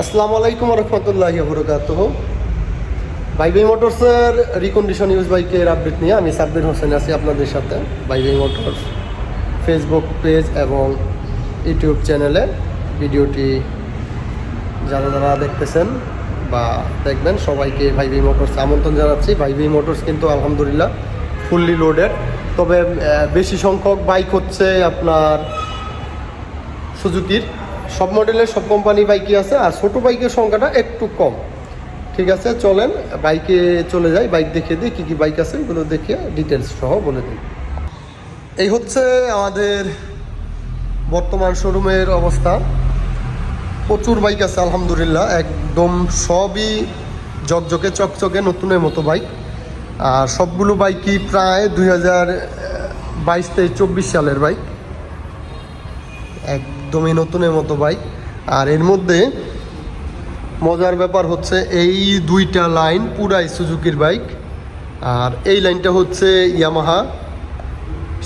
আসসালামু আলাইকুম রহমতুল্লাহ বরকাত বাইবাই মোটরসের রিকন্ডিশন ইউজ বাইকের আপডেট নিয়ে আমি সাব্বির হোসেন আছি আপনাদের সাথে। Bye bye motors Facebook page এবং ইউটিউব চ্যানেলে ভিডিওটি যারা যারা দেখতেছেন বা দেখবেন, সবাইকে ভাইবি মোটরস আমন্ত্রণ জানাচ্ছি। ভাইবি মোটরস কিন্তু আলহামদুলিল্লাহ ফুললি লোডেড তবে বেশি সংখ্যক বাইক হচ্ছে আপনার সুজুকির। সব মডেলের সব কোম্পানি বাইকই আছে, আর ছোট বাইকের সংখ্যাটা একটু কম। ঠিক আছে, চলেন, বাইকে চলে যাই, বাইক দেখিয়ে দিই, কী কী বাইক আছে, এগুলো দেখিয়ে ডিটেলস সহ বলে দিই। এই হচ্ছে আমাদের বর্তমান শোরুমের অবস্থা। প্রচুর বাইক আছে, আলহামদুলিল্লাহ, একদম সবই জকজকে চকচকে নতুনের মতো বাইক। আর সবগুলো বাইকই প্রায় দুই হাজার বাইশ তেইশ চব্বিশ সালের বাইক। একদমই নতুনের মতো বাইক আর এর মধ্যে মজার ব্যাপার হচ্ছে এই দুইটা লাইন পুরাই সুজুকির বাইক। আর এই লাইনটা হচ্ছে ইয়ামাহা,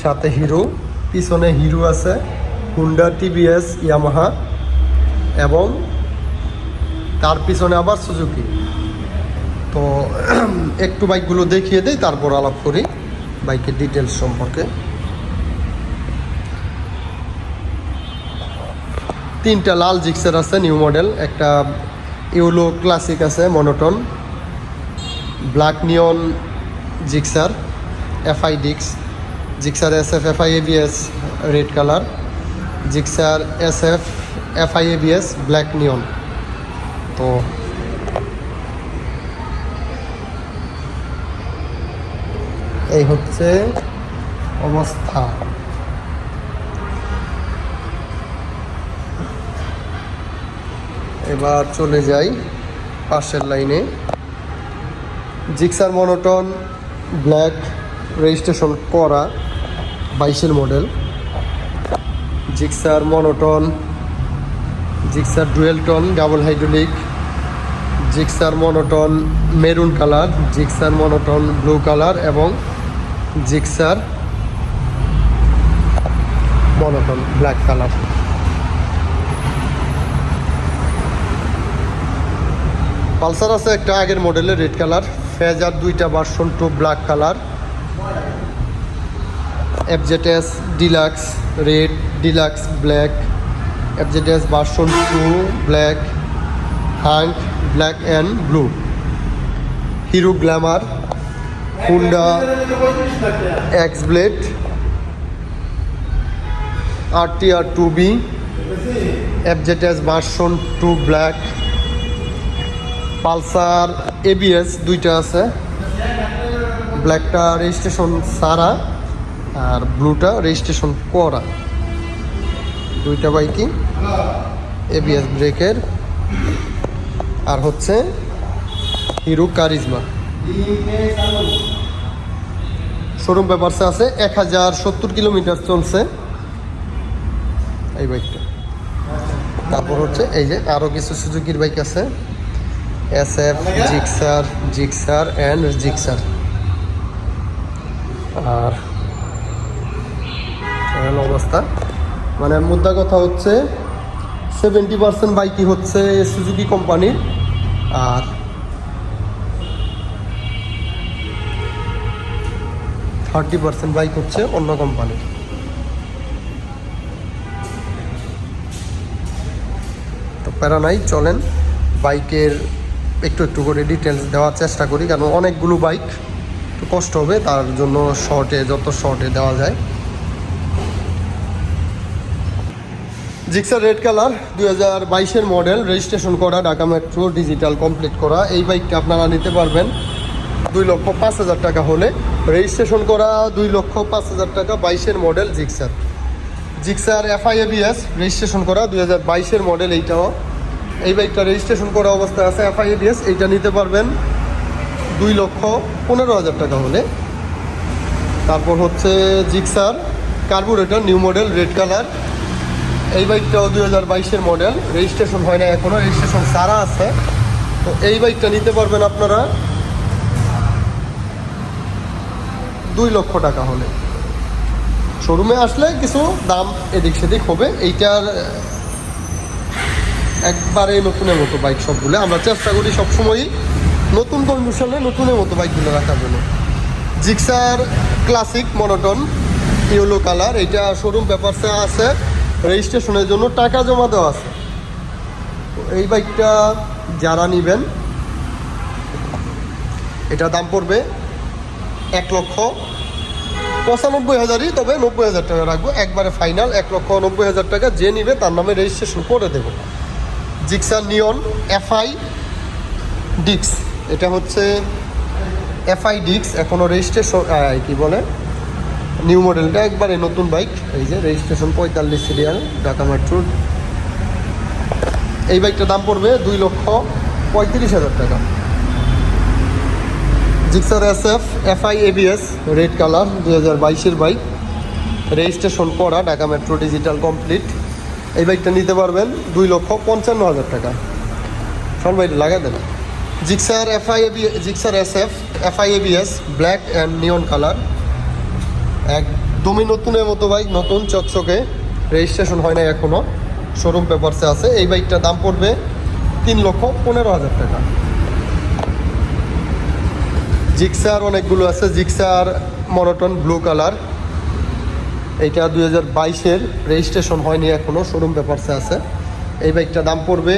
সাথে হিরো, পিছনে হিরো আছে, হুন্ডা, টিভিএস, ইয়ামাহা এবং তার পিছনে আবার সুজুকি। তো একটু বাইকগুলো দেখিয়ে দেই, তারপর আলাপ করি বাইকের ডিটেলস সম্পর্কে। তিনটা লাল জিক্সার আছে, নিউ মডেল। একটা ইউলো ক্লাসিক আছে, monotone. Black neon Gixxer, FI ডিক্স Gixxer S F FI ABS, red colour. Gixxer S F FI ABS, black neon. তো এই হচ্ছে অবস্থা। এবার চলে যাই পাশের লাইনে। জিক্সার মনোটন ব্ল্যাক রেজিস্ট্রেশন করা বাইশের model. Gixxer monotone, Gixxer dual tone double hydraulic, Gixxer monotone maroon colour, Gixxer monotone blue colour এবং Gixxer monotone black colour. Pulsar আছে একটা আগের মডেলের রেড কালার, ফেজার দুইটা version two black colour. FZS deluxe red deluxe black FZS version two black Hunk black and blue Hero Glamour Honda X Blade R T R two B FZS version two black Pulsar ABS দুইটা আছে। ব্ল্যাকটা registration সারা আর ব্লুটা registration করা। দুইটা বাইকই ABS ব্রেকের। আর হচ্ছে hero charisma. Showroom পেপারসে আছে এক হাজার সত্তর কিলোমিটার চলছে এই বাইকটা। তারপর হচ্ছে এই যে আরও কিছু সুজুকির বাইক আছে। S F Gixxer Gixxer and Gixxer আর হলো অবস্থা। মানে মুদ্রা কথা হচ্ছে সেভেন্টি পার্সেন্ট বাইকই হচ্ছে সুজুকি কোম্পানির আর থার্টি পার্সেন্ট বাইক হচ্ছে অন্য কোম্পানির তো প্যারা নাই, চলেন বাইকের একটু একটু করে ডিটেলস দেওয়ার চেষ্টা করি, কারণ অনেকগুলো বাইক একটু কষ্ট হবে, তার জন্য শর্টে যত শর্টে দেওয়া যায়। জিক্সার রেড কালার দুই হাজার বাইশের মডেল রেজিস্ট্রেশন করা, ঢাকা মেট্রো ডিজিটাল কমপ্লিট করা। এই বাইকটা আপনারা নিতে পারবেন দুই লক্ষ পাঁচ হাজার টাকা হলে। রেজিস্ট্রেশন করা, দুই লক্ষ পাঁচ হাজার টাকা, বাইশের model Gixxer Gixxer FI ABS registration করা, দুই হাজার বাইশের মডেল এইটাও এই বাইকটা রেজিস্ট্রেশন করা অবস্থায় আছে এফআইএবিএস এইটা নিতে পারবেন দুই লক্ষ পনেরো হাজার টাকা হলে। তারপর হচ্ছে Gixxer carburettor new model red colour এই বাইকটাও দুই হাজার বাইশের মডেল রেজিস্ট্রেশন হয় না এখনও রেজিস্ট্রেশন সারা আছে। তো এই বাইকটা নিতে পারবেন আপনারা দুই লক্ষ টাকা হলে। শোরুমে আসলে কিছু দাম এদিক সেদিক হবে, এইটার একবারে নতুনের মতো বাইক সবগুলো আমরা চেষ্টা করি সবসময়ই নতুন কন্ডিশনে নতুনের মতো বাইকগুলো রাখার জন্য। Gixxer classic monotone yellow colour এটা শোরুম পেপারসে আছে রেজিস্ট্রেশনের জন্য টাকা জমা দেওয়া আছে। এই বাইকটা যারা নেবেন, এটা দাম পড়বে এক লক্ষ পঁচানব্বই হাজারই, তবে নব্বই হাজার টাকা রাখব। একবারে ফাইনাল এক লক্ষ নব্বই হাজার টাকা যে নিবে তার নামে রেজিস্ট্রেশন করে দেবো। জিক্সার নিয়ন এফআই ডিক্স। এটা হচ্ছে এফআই ডিক্স এখনও রেজিস্ট্রেশন কি বলে? নিউ মডেলটা একবারে নতুন বাইক। এই যে রেজিস্ট্রেশন পঁয়তাল্লিশ সিরিয়াল, ঢাকা মেট্রোর এই বাইকটার দাম পড়বে দুই লক্ষ পঁয়ত্রিশ হাজার টাকা। Gixxer S F FI ABS, red colour দু হাজার বাইশের বাইক। রেজিস্ট্রেশন করা, ঢাকা মেট্রো ডিজিটাল কমপ্লিট। এই বাইকটা নিতে পারবেন দুই লক্ষ পঞ্চান্ন হাজার টাকা। শোন বাইকটা লাগাই দেন। Gixxer FI AB, Gixxer S F FI ABS, black and neon colour. একদমই নতুনের মতো বাইক নতুন চকচকে। রেজিস্ট্রেশন হয় না এখনও শোরুম পেপারসে আছে। এই বাইকটার দাম পড়বে তিন লক্ষ পনেরো হাজার টাকা। জিক্সার অনেকগুলো আছে। Gixxer monotone blue colour. এইটা দুই হাজার বাইশের রেজিস্ট্রেশন হয়নি এখনও শোরুম পেপারসে আছে। এই বাইকটার দাম পড়বে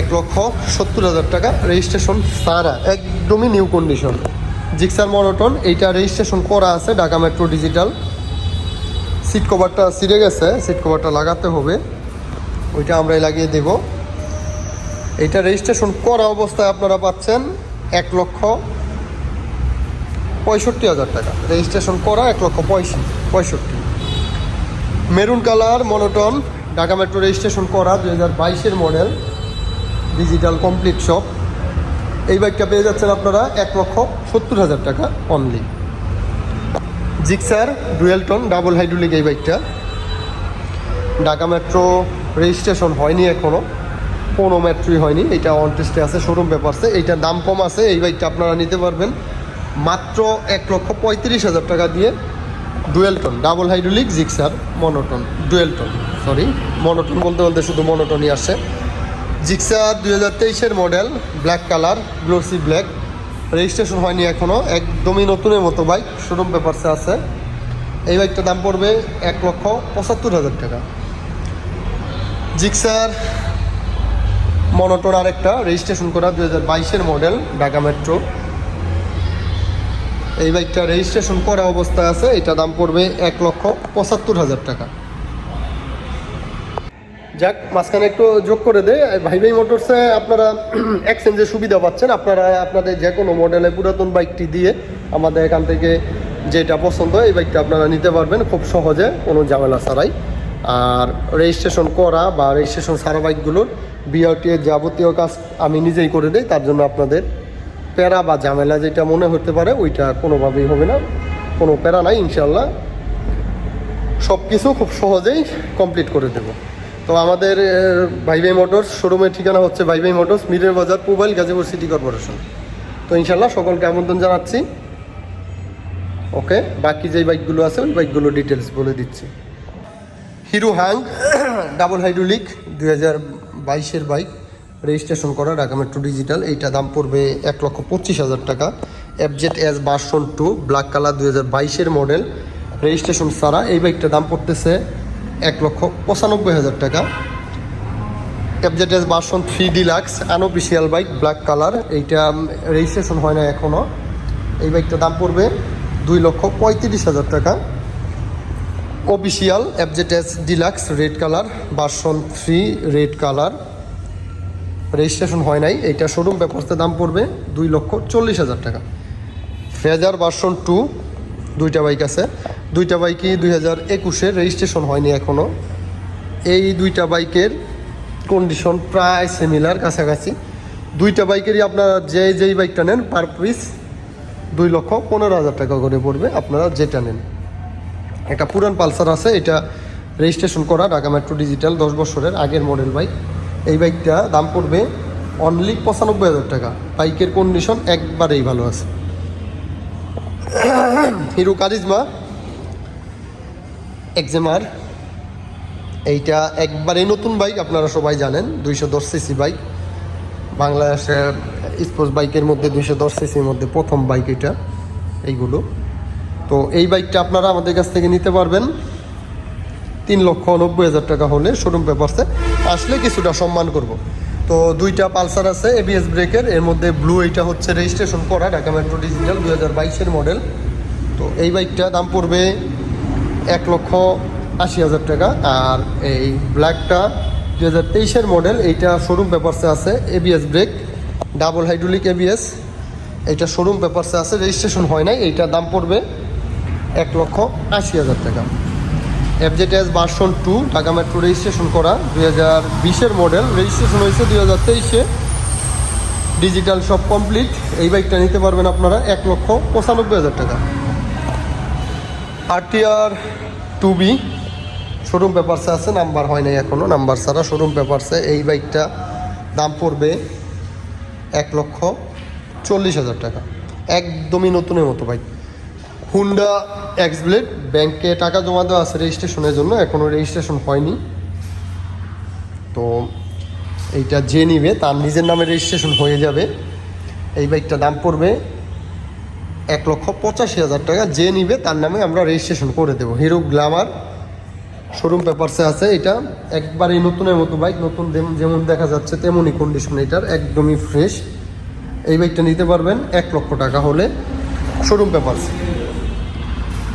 এক লক্ষ সত্তর হাজার টাকা। রেজিস্ট্রেশন সারা একদমই নিউ কন্ডিশন জিক্সার মনোটন এইটা রেজিস্ট্রেশন করা আছে ঢাকা মেট্রো ডিজিটাল সিট কভারটা ছিঁড়ে গেছে সিট কভারটা লাগাতে হবে। ওইটা আমরাই লাগিয়ে দেব। এইটা রেজিস্ট্রেশন করা অবস্থায় আপনারা পাচ্ছেন এক লক্ষ পঁয়ষট্টি হাজার টাকা। রেজিস্ট্রেশন করা এক লক্ষ পঁয়ষট্টি। Maroon colour, monotone. Dhaka metro registration করা দু হাজার বাইশের মডেল। Digital complete shop. এই বাইকটা পেয়ে যাচ্ছেন আপনারা এক লক্ষ সত্তর হাজার টাকা only Gixxer, dual tone, double hydraulic এই বাইকটা। ঢাকা মেট্রো রেজিস্ট্রেশন হয়নি এখনও কোনো মেট্রোই হয়নি। এটা অন টেস্টে আছে শোরুম পেপারসে এইটার দাম কম আছে। এই বাইকটা আপনারা নিতে পারবেন। মাত্র এক লক্ষ পঁয়ত্রিশ হাজার টাকা দিয়ে dual tone double hydraulic, Gixxer, monotone dual tone sorry monotone বলতে বলতে শুধু মনোটনই আসে। জিক্সার দুই হাজার তেইশের model black colour glossy black registration হয়নি এখনও একদমই নতুনের মতো বাইক শোরুম পেপারসে আছে। এই বাইকটার দাম পড়বে এক লক্ষ পঁচাত্তর হাজার টাকা। জিক্সার, মনোটন আরেকটা রেজিস্ট্রেশন করা দু হাজার বাইশের মডেল, ঢাকা মেট্রো এই বাইকটা রেজিস্ট্রেশন করা অবস্থায় আছে, এটা দাম পড়বে এক লক্ষ পঁচাত্তর হাজার টাকা। যাক, মাঝখানে একটু যোগ করে দে। ভাই ভাই মোটরসে আপনারা এক্সচেঞ্জের সুবিধা পাচ্ছেন। আপনারা আপনাদের যে কোনো মডেলে পুরাতন বাইকটি দিয়ে আমাদের এখান থেকে যেটা পছন্দ এই বাইকটা আপনারা নিতে পারবেন খুব সহজে, কোনো ঝামেলা ছাড়াই। আর রেজিস্ট্রেশন করা বা রেজিস্ট্রেশন সারা বাইকগুলোর বিআরটি এর যাবতীয় কাজ আমি নিজেই করে দিই, তার জন্য আপনাদের প্যারা বা ঝামেলা যেটা মনে হতে পারে ওইটা কোনোভাবেই হবে না। কোনো প্যারা নাই ইনশাল্লাহ সব কিছু খুব সহজেই কমপ্লিট করে দেবো। তো আমাদের আহ, ভাই ভাই মোটরস শোরুমের ঠিকানা হচ্ছে ভাই ভাই মোটরস মিরের বাজার পুবাইল গাজীপুর সিটি কর্পোরেশন। তো ইনশাল্লাহ সকলকে আমন্ত্রণ জানাচ্ছি। ওকে বাকি যেই বাইকগুলো আছে ওই বাইকগুলো ডিটেলস বলে দিচ্ছি। হিরো হ্যাং ডাবল হাইড্রোলিক দুই হাজার বাইশের বাইক। রেজিস্ট্রেশন করা ঢাকা মেট্রো ডিজিটাল এইটা দাম পড়বে এক লক্ষ পঁচিশ হাজার টাকা। FZ S version two black colour দুই হাজার বাইশের মডেল রেজিস্ট্রেশন ছাড়া এই বাইকটার দাম পড়তেছে এক লক্ষ পঁচানব্বই হাজার টাকা। FZ S version three deluxe unofficial bike black colour এইটা রেজিস্ট্রেশন হয় না এখনও এই বাইকটার দাম পড়বে দুই লক্ষ পঁয়ত্রিশ হাজার টাকা। Official FZS deluxe red colour version three red colour registration হয় নাই। এইটা শোরুম পেপারসের দাম পড়বে দুই লক্ষ চল্লিশ হাজার টাকা। ফেজার ভার্সন টু দুইটা বাইক আছে। দুইটা বাইকই দুই হাজার একুশে রেজিস্ট্রেশন হয়নি এখনও এই দুইটা বাইকের কন্ডিশন প্রায় সিমিলার কাছাকাছি। দুইটা বাইকেরই আপনারা যে যেই বাইকটা নেন পার পিস দুই লক্ষ পনেরো হাজার টাকা করে পড়বে আপনারা যেটা নেন। একটা পুরান পালসার আছে, এটা রেজিস্ট্রেশন করা ঢাকা মেট্রো ডিজিটাল দশ বছরের আগের মডেল বাইক এই বাইকটা দাম পড়বে অনলি পঁচানব্বই হাজার টাকা। বাইকের কন্ডিশন একবারেই ভালো আছে। হিরো কারিজমা এক্সেমার এইটা একবারে নতুন বাইক, আপনারা সবাই জানেন, দুইশো দশ সিসি বাইক। বাংলাদেশে স্পোর্টস বাইকের মধ্যে দুইশো দশ সিসির মধ্যে প্রথম বাইক এটা, এইগুলো। তো এই বাইকটা আপনারা আমাদের কাছ থেকে নিতে পারবেন। তিন লক্ষ নব্বই হাজার টাকা হলে শোরুম পেপারসে আসলে কিছুটা সম্মান করব। তো দুইটা পালসার আছে এবিএস ব্রেকের এর মধ্যে ব্লু এইটা হচ্ছে রেজিস্ট্রেশন করা, ঢাকা মেট্রো ডিজিটাল দুই হাজার বাইশের মডেল তো এই বাইকটা দাম পড়বে এক লক্ষ আশি হাজার টাকা, আর এই ব্ল্যাকটা দুই হাজার তেইশের মডেল এইটা শোরুম পেপারসে আছে ABS brake double hydraulic ABS এইটা শোরুম পেপারসে আছে রেজিস্ট্রেশন হয় নাই, এইটার দাম পড়বে এক লক্ষ আশি হাজার টাকা। FZS version two Dhaka metro registration করা, দুই হাজার বিশের মডেল রেজিস্ট্রেশন হয়েছে দুই হাজার তেইশে। ডিজিটাল সব কমপ্লিট এই বাইকটা নিতে পারবেন আপনারা এক লক্ষ পঁচানব্বই হাজার টাকা। আরটিআর টু বি শোরুম পেপারসে আছে নাম্বার হয় নাই এখনও নাম্বার ছাড়া শোরুম পেপারসে এই বাইকটা দাম পড়বে এক লক্ষ চল্লিশ হাজার টাকা। একদমই নতুনের মতো বাইক হুন্ডা এক্স ব্লেড ব্যাংকে টাকা জমা দেওয়া আছে রেজিস্ট্রেশনের জন্য এখনও রেজিস্ট্রেশন হয়নি। তো এইটা যে নিবে, তার নিজের নামে রেজিস্ট্রেশন হয়ে যাবে। এই বাইকটা দাম পড়বে এক লক্ষ পঁচাশি হাজার টাকা। যে নিবে, তার নামে আমরা রেজিস্ট্রেশন করে দেবো। হিরো গ্ল্যামার শোরুম পেপারসে আছে এটা। একবারেই নতুনের মতো বাইক, নতুন যেমন দেখা যাচ্ছে, তেমনই কন্ডিশন এটার, একদমই ফ্রেশ এই বাইকটা নিতে পারবেন এক লক্ষ টাকা হলে। শোরুম পেপারস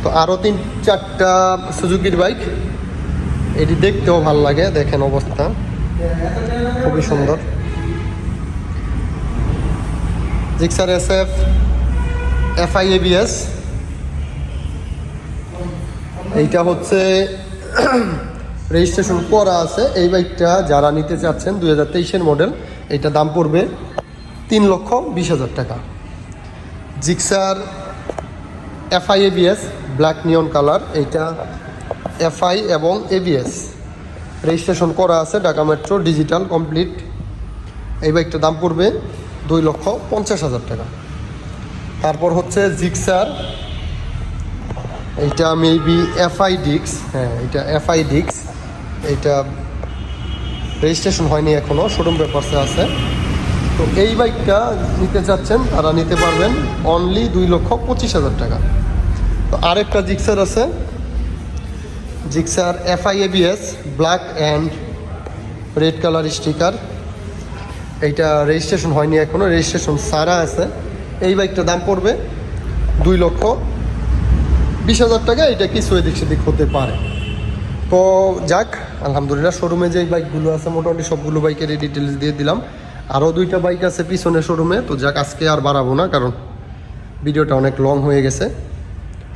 তো আরও তিন চারটা সুজুকির বাইক। এটি দেখতেও ভালো লাগে, দেখেন অবস্থা। খুবই সুন্দর। Gixxer S F FI ABS. এইটা হচ্ছে রেজিস্ট্রেশন করা আছে। এই বাইকটা যারা নিতে চাচ্ছেন, দুই হাজার তেইশের মডেল, এইটা দাম পড়বে তিন লক্ষ বিশ হাজার টাকা। Gixxer FI ABS black neon colour, এইটা এফআই এবং এবিএস। রেজিস্ট্রেশন করা আছে ঢাকা মেট্রো, ডিজিটাল, কমপ্লিট। এই বাইকটার দাম পড়বে দুই লক্ষ পঞ্চাশ হাজার টাকা। তারপর হচ্ছে জিক্সার, এইটা মেবি এফআই ডিক্স হ্যাঁ এটা এফআই ডিক্স এইটা রেজিস্ট্রেশন হয়নি এখনও শোরুম পেপারসে আছে। তো এই বাইকটা নিতে চাচ্ছেন, তারা নিতে পারবেন অনলি দুই লক্ষ পঁচিশ হাজার টাকা। তো আরেকটা জিক্সার আছে। Gixxer FI ABS black and red colour sticker এইটা রেজিস্ট্রেশন হয়নি এখনও রেজিস্ট্রেশন সারা আছে। এই বাইকটার দাম পড়বে দুই লক্ষ। বিশ হাজার টাকা, এটা কিছু এদিক সেদিক হতে পারে। তো যাক, আলহামদুলিল্লাহ শোরুমে যে বাইকগুলো আছে, মোটামুটি সবগুলো বাইকের ডিটেলস দিয়ে দিলাম। আরও দুইটা বাইক আছে পিছনে শোরুমে তো যাক, আজকে আর বাড়াবো না, কারণ ভিডিওটা অনেক লং হয়ে গেছে।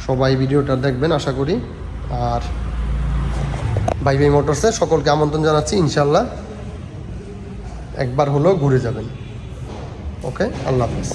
সবাই ভিডিওটা দেখবেন, আশা করি। আর ভাই ভাই মোটরসে সকলকে আমন্ত্রণ জানাচ্ছি, ইনশাল্লাহ একবার হলেও ঘুরে যাবেন। ওকে, আল্লাহ হাফিজ।